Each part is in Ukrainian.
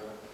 Дякую. Е,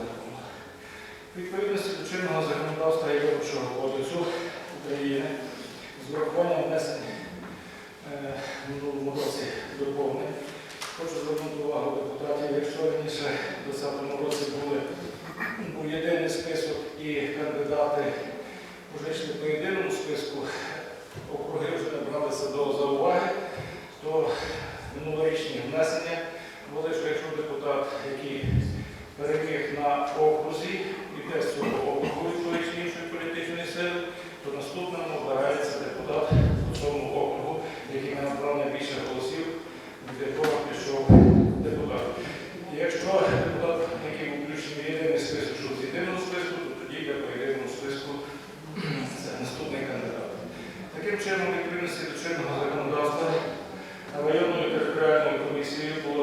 закону. Відповідності до чинного законодавства і Виборчого кодексу України з врахуванням внесень е, минулому році доповнень. Хочу звернути увагу депутатів, якщо раніше в 20-му році були, був єдиний список і кандидати вже йшли по єдиному списку, округи вже не бралися до зауваги, то минулорічні внесення були, що якщо депутат, який переміг на окрузі, іде з цього округу якоїсь іншої політичної сили, то наступним обирається депутат по цьому округу, який не набрав найбільше голосів, від якого пішов депутат. Якщо депутат, який був включений єдиний список, що з єдиного списку, то тоді йде по єдиному списку це наступний кандидат. Таким чином, відповідності до чинного законодавства районною територіальною комісією було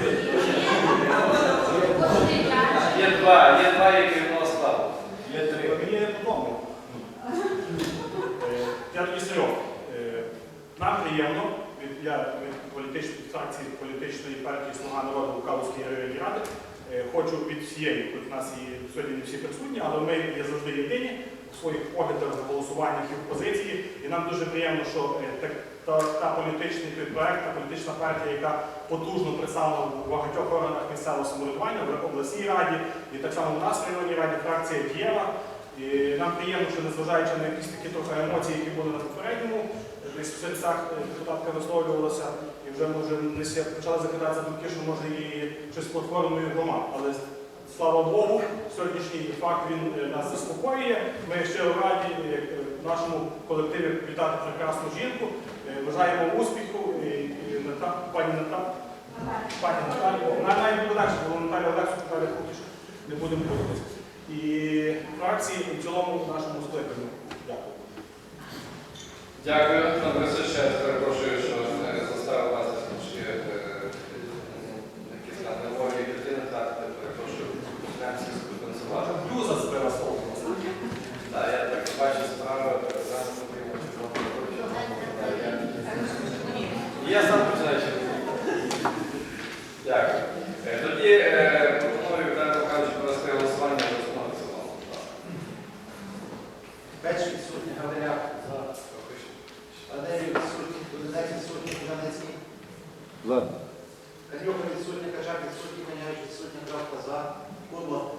Є два, є два, які в нас слава. Є три. Мені є по е, Я з трьох. Е, нам приємно від, політичної фракції політичної партії Слуга народу Калузької районної ради. Е, хочу під всієї, хоч нас сьогодні не всі присутні, але ми є завжди єдині у своїх поглядах, голосуваннях і в позиції. І нам дуже приємно, що так та, та політичний той проект, та політична партія, яка потужно представлена в багатьох органах місцевого самоврядування, в обласній раді, і так само у нас в районній раді фракція Дієва. І нам приємно, що незважаючи на якісь такі трохи емоції, які були на попередньому, десь в серцях депутатка висловлювалася, і вже може не ще почали закидатися думки, що може і щось платформою громад. Але слава Богу, сьогоднішній факт він е, нас заспокоює. Ми щиро раді е, в нашому колективі вітати прекрасну жінку. Бажаємо успіху і, і Ната- пані Наталі. Пані Наталі, вона навіть буде легше, бо Наталі Олексу Наталя поки не будемо боротися. І фракції в цілому в нашому скликанні. Дякую. Дякую. Пан Борисович, ще раз перепрошую, що е, заставив вас трішки е, якісь там нервові клітини втратити. Перепрошую, почнемо компенсувати. Блюза збира слово. Так, я так бачу справи, зараз потрібно Я сам починаю ще. Дякую. Е, Тоді е, пропоную, Віталій Михайлович, провести голосування за основу в цілому. Печ відсутні, Гавриляк. Валерій відсутні, Дудинець відсутні, Кузнецький. За. Канюка відсутні, Качак відсутні, Коняч відсутні, Крапка за. Кудло.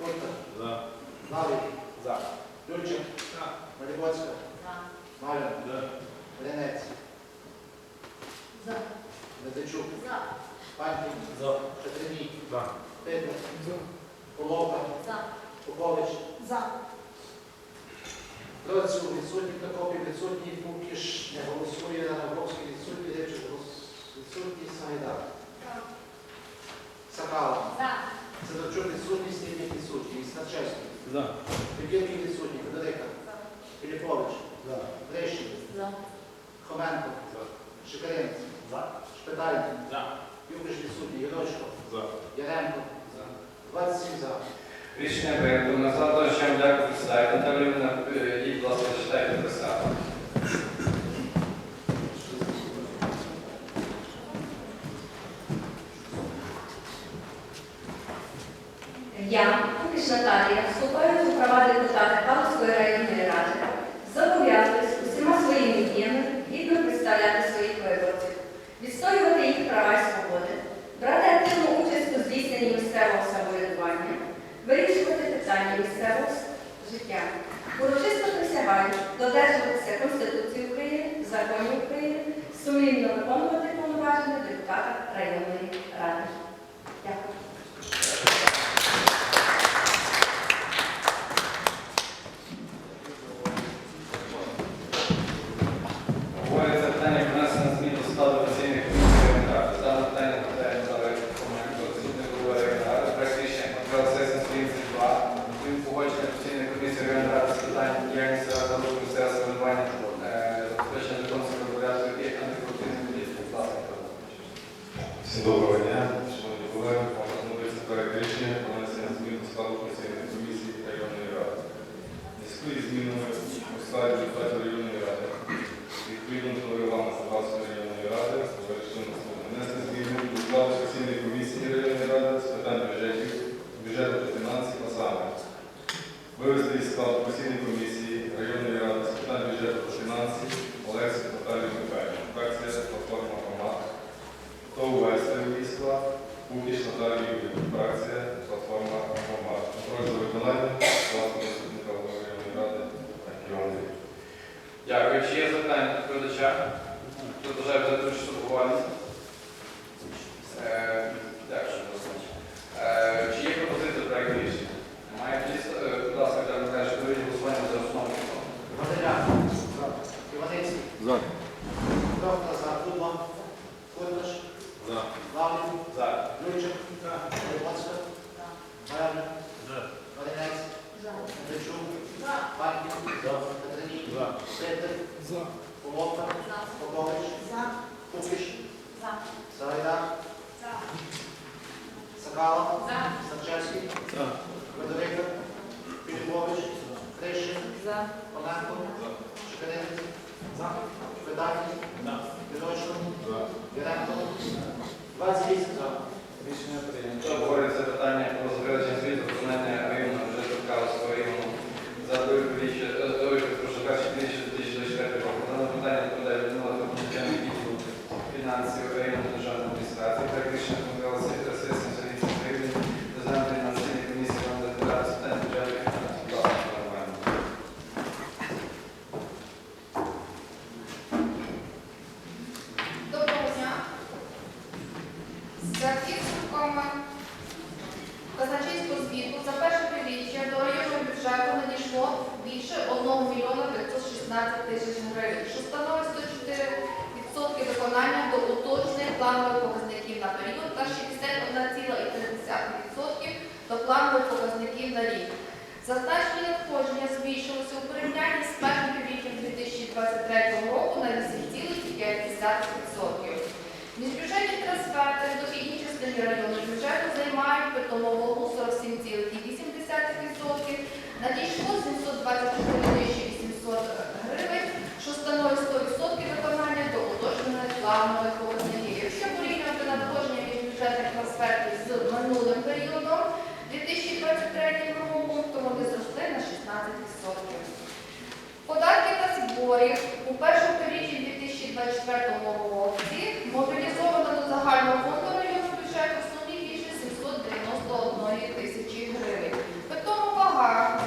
Курта. За. Лавик. За. Юрчик. Малібоцька. Малян. Ленець. Медведчук. Панькін. Петреній. Петер. Половка. Попович. Доцю відсутні, Прокопів відсутній, Пукіш не голосує, Нагорський відсутній, голос- відсутній, Сайда. Сакала. Сидорчук відсутній, Стільник відсутній, Старчевський. За. Підгірки відсутній, Федорика. Філіпович. Трещин. Хоменко. Шикаренко. Шпитальник. Юриш відсутній, Єдочко. Яремко. 27 за. Рішення прийнято. Назад Анатолійович, дякую, Юрійовна, е, їдь, будь ласка, читайте присягу. Я, Кукіш Наталія, вступаю у права депутата Калуської районної ради, зобов'язуюсь усіма своїми діями гідно представляти своїх виборців, відстоювати їх права і свободи, брати активну участь у здійсненні місцевого самоврядування, вирішувати питання місцевого життя. Урочисто присягаю додержуватися Конституції України, законів України, сумлінно виконувати повноваження депутата районної ради. Дякую. Говориться питання про внесення змін до складу постійних комісій районної ради. Дане питання питання Наталії Комаренко, заступник голови районної ради. Проект рішення контроль сесії сторінці 2. Він погодження постійної комісії районної ради з питань діяльності ради розвитку місцевого самоврядування, е, забезпечення законності порядку і антикорупційної політики. Будь ласка, Микола Миколайович. Всім доброго дня, шановні колеги. Вам пропонується проект рішення про внесення змін до складу постійної комісії районної ради. В Зв'язку із Міжбюджетні трансферти в дохідній частині районного бюджету займають питому вагу 47,8%, надійшло 724 800 гривень, що становить 100% виконання до уточнених планових показників. Якщо порівнювати надходження міжбюджетних трансфертів з минулим періодом 2023 роком, то вони зросли на 16%. Податки та зборів у першому півріччі 2024 році мобілізовано до загального фонду районного бюджету в сумі більше 791 тисячі гривень. При тому вага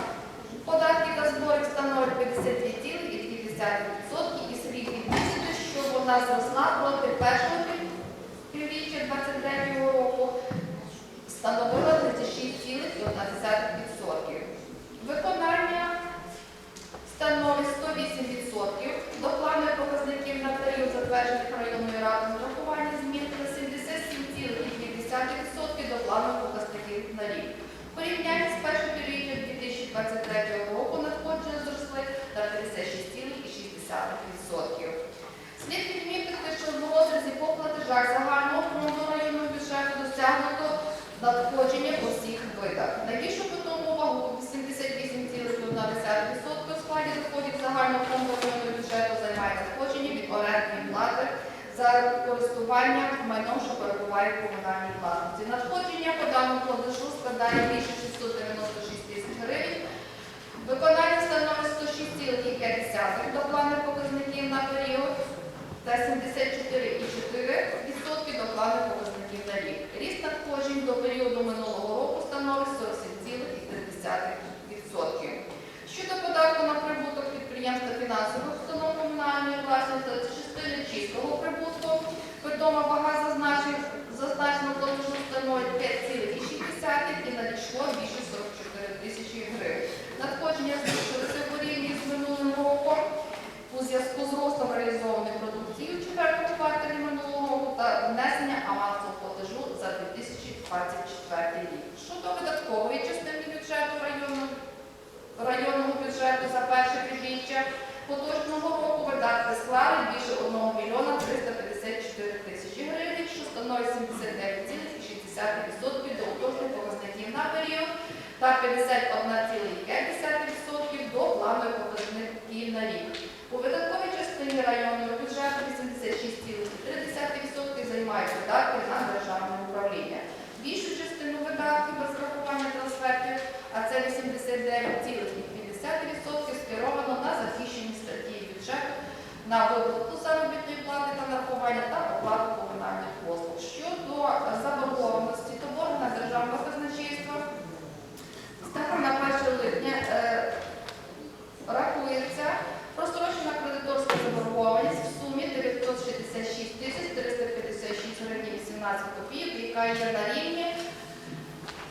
податків та зборів становить 52,2% і слід відмітити, що вона зросла проти першого пів- півріччя 2023 року становила 36,1%. Виконання становить 108% до планових показників на період затверджених районною радою з врахуванням змін та 77,2% до планових показників на рік. В порівнянні з першим півріччям 2023 року надходження зросли на 56,6%. Слід відмітити, що в розрізі по платежах загального фонду районного бюджету досягнуто надходження по всіх видах. Найбільшу питому увагу 88,1% у складі доходів загального фонду районного бюджету займає надходження від орендної плати за користування майном, що перебуває в комунальній власності. Надходження по даному платежу складає більше 696 тисяч гривень. Виконання становить 106,5 до плану показників на період та 74,4% до плану показників на рік. Ріст надходжень до періоду минулого року становить 47,3%. Щодо податку на прибуток підприємств та фінансових установ комунальної власності та частини чистого прибутку, питома вага зазначень- зазначеного платежу становить 5,6 і надійшло більше 44 тисячі гривень. Надходження збільшилися в порівнянні з минулим роком у зв'язку з ростом реалізованої продукції у четвертому кварталі минулого року та внесення авансового платежу за 2024 рік. Щодо видаткової частини бюджету районного, районного бюджету за перше півріччя поточного року видатки склали більше 1 мільйона 354 тисячі гривень, що становить 79,6% до уточних показників на період та 51,5% до планових показників на рік. У видатковій частині районного бюджету 86,3% займають видатки на державне управління. Більшу частину видатків без врахування трансфертів, а це 89,2% скеровано на захищені статті бюджету, на виплату заробітної плати та нарахування та оплату комунальних послуг. Щодо заборгованості, то борг на державне казначейство станом на 1 липня е, рахується копійок, на рівні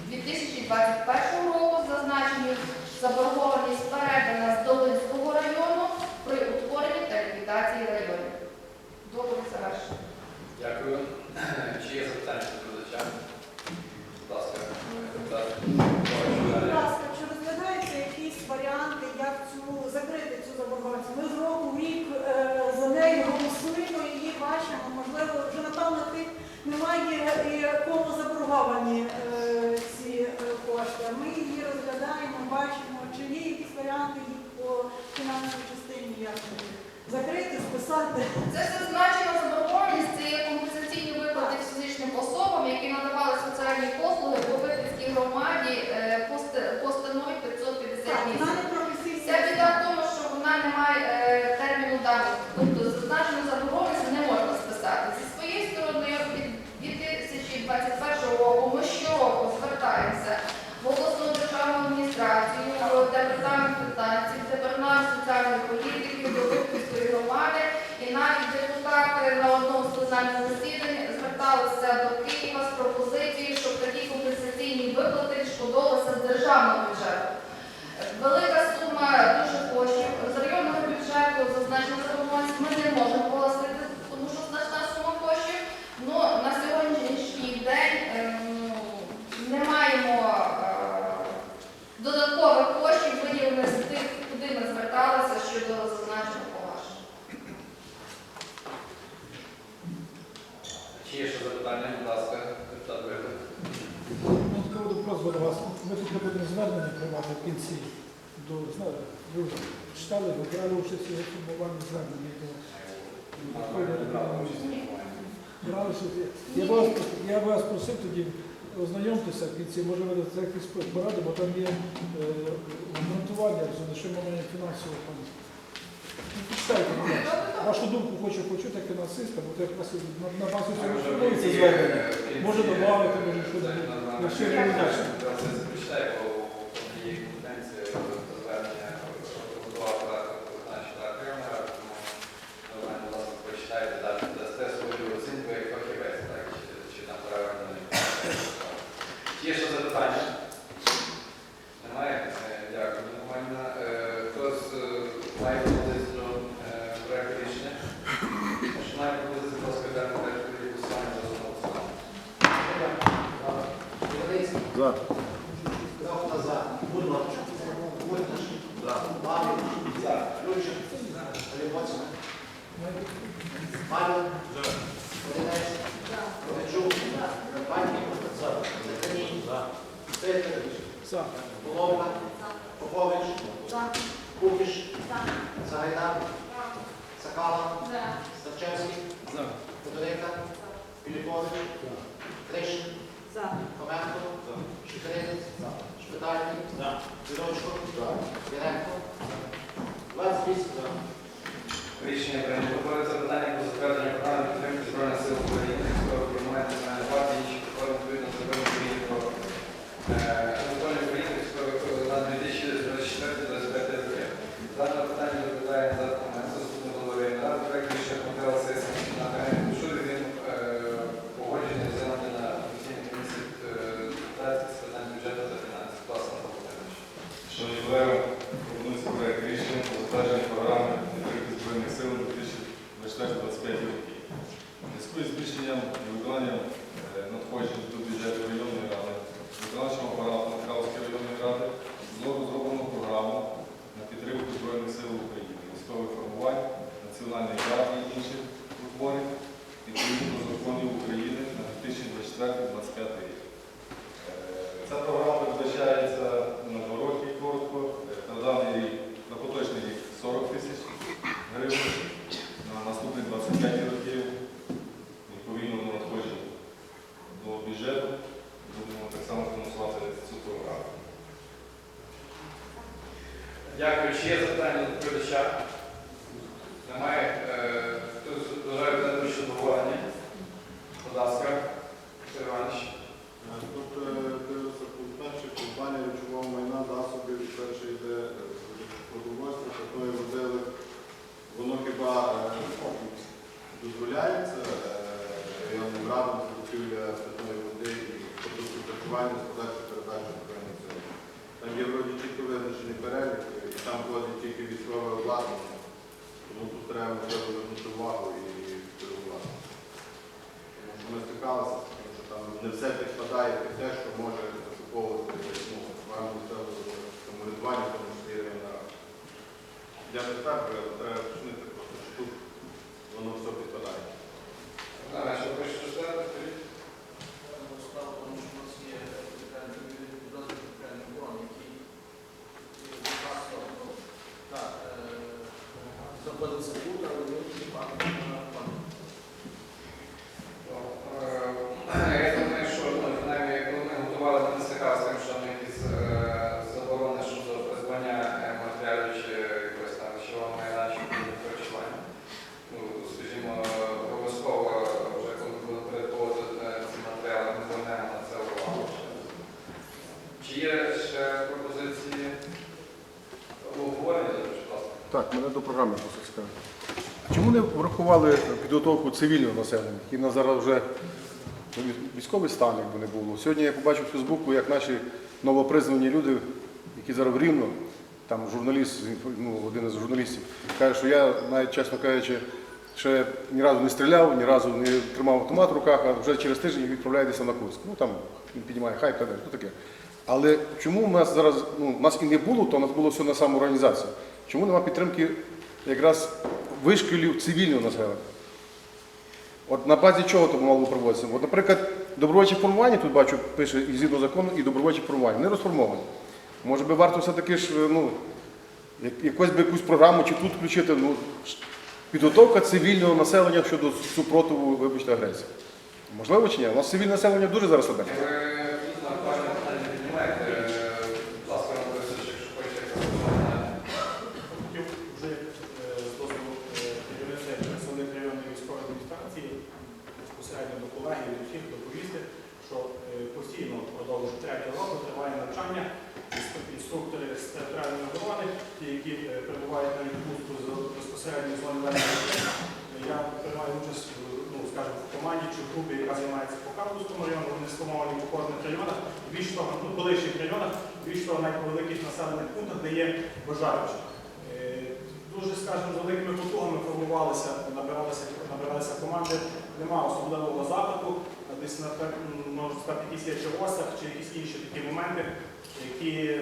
2021 року. Зазначені заборгованість буду вас. Ми тут не будемо звернені приймати в кінці. До, знає, ви читали, ви брали участь у формуванні звернення. Брали участь. Я вас просив тоді ознайомтеся в кінці, може ви це якісь поради, бо там є е, обґрунтування, що ми маємо фінансового фонду. Підставити мене. Вашу думку хочу почути як фінансиста, бо якраз на, на базу цього що це зведення. Може додати, може щось. Якщо я не За. Дякую. Чи є запитання до доповідача? Немає. Хтось вважає на вищу? Будь ласка, Віктор Іванович. Е, тут е, дивиться пункт перший, компанія речового майна засобів, перше йде е, продовольство, такої водили. Воно хіба дозволяється районним радом закупівля питної води і продуктів харчування з подальшою передачею там є вроді тільки визначений перелік, і там входить тільки військове обладнання. Тому тут треба звернути увагу і переувати. Тому що ми стикалися з тим, що там не все підпадає під те, що може закуповувати ну, вам самоврядування, тому що є на Я не так, треба почнути просто, що тут воно все підпадає. todos aqui. Врахували підготовку цивільного населення, і на зараз вже ну, військовий стан, якби не було. Сьогодні я побачив в Фейсбуку, як наші новопризнані люди, які зараз в Рівно, там журналіст, ну, один із журналістів, каже, що я, навіть чесно кажучи, ще ні разу не стріляв, ні разу не тримав автомат в руках, а вже через тиждень відправляється на курс. Ну там він піднімає хайп та далі. Таке. Але чому у нас зараз ну, в нас і не було, то у нас було все на самоорганізацію. Чому нема підтримки якраз вишколів цивільного населення? От на базі чого то мало проводитися? От, наприклад, добровольче формування, тут бачу, пише і згідно закону, і добровольче формування. Вони розформовані. Може би варто все-таки ж, ну, якось би якусь програму чи тут включити, ну, підготовка цивільного населення щодо супротиву, вибачте, агресії. Можливо чи ні? У нас цивільне населення дуже зараз одне. Ви дійсно актуальне питання піднімаєте. Будь ласка, Роман Борисович, якщо хочете якось Хотів вже е, з дозволу е, керівництва як представник районної військової адміністрації безпосередньо до колеги і до всіх доповісти, що е, постійно впродовж третього року триває навчання інструк- інструктори з територіальної оборони, ті, які е, перебувають на відпустку з безпосередньо зони ведення. Я приймаю участь в, ну, скажімо, в команді чи в групі, яка займається по Кавлівському району, вони сформовані по кожних районах, більш того, ну, ближчих районах, більш того, навіть по великих населених пунктах, де є бажаючі. Е, Дуже, скажімо, великими потугами формувалися, набиралися, набиралися команди. Нема особливого запиту, десь на можна сказати, якісь є ОСАх, чи якісь інші такі моменти, які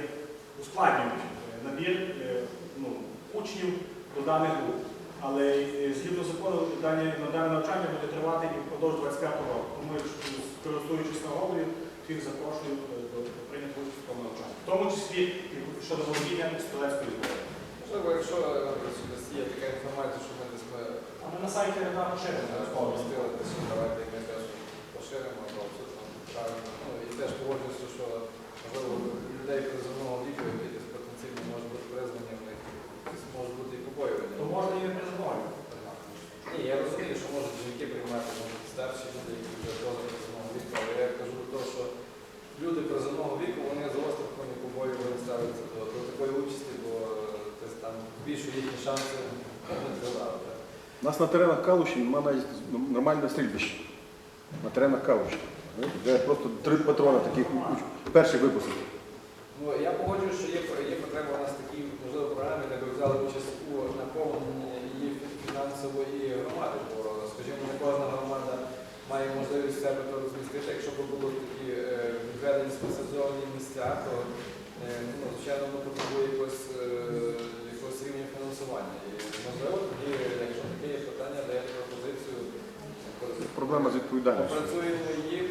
ускладнюють е, набір е, ну, учнів до даних груп. Але е, згідно закону дані, на дане навчання буде тривати і впродовж 25 року. Тому, користуючись нагодою, всіх запрошую е, до до прийняти участь в тому навчанні. В тому числі і щодо володіння стрілецької зброї. Можливо, якщо е, є така інформація, що ми десь ми А ми на сайті редактор ще не розповістили, давайте ми теж поширимо, то абсолютно правильно. Ну і теж погоджуюся, що можливо людей призовного віку, які десь потенційно можуть бути призвані, в них десь можуть бути і побоювання. То можна і не призовою. Ні, я розумію, що можуть жінки приймати, можуть старші люди, які вже поза призовного віку, але я кажу до того, що люди призовного віку, вони з острахом і побоювання ставляться до, до такої участі, бо е, десь там збільшує їхні шанси не тривати. У на теренах Калуші немає навіть нормального стрільбища. На теренах Калуші. Де просто три патрони таких перший випуск. Ну, я погоджуюсь, що є, є потреба у нас такі, можливо, програми, де ви взяли участь у наповненні її фінансово громади, бо, скажімо, не кожна громада має можливість себе то розмістити. Якщо б були такі е, відведені спеціалізовані місця, то е, ну, звичайно воно потребує е, якогось рівня фінансування. І можливо, тоді, якщо таке є питання, даєте пропозицію, Проблема з відповідальністю. Опрацюємо її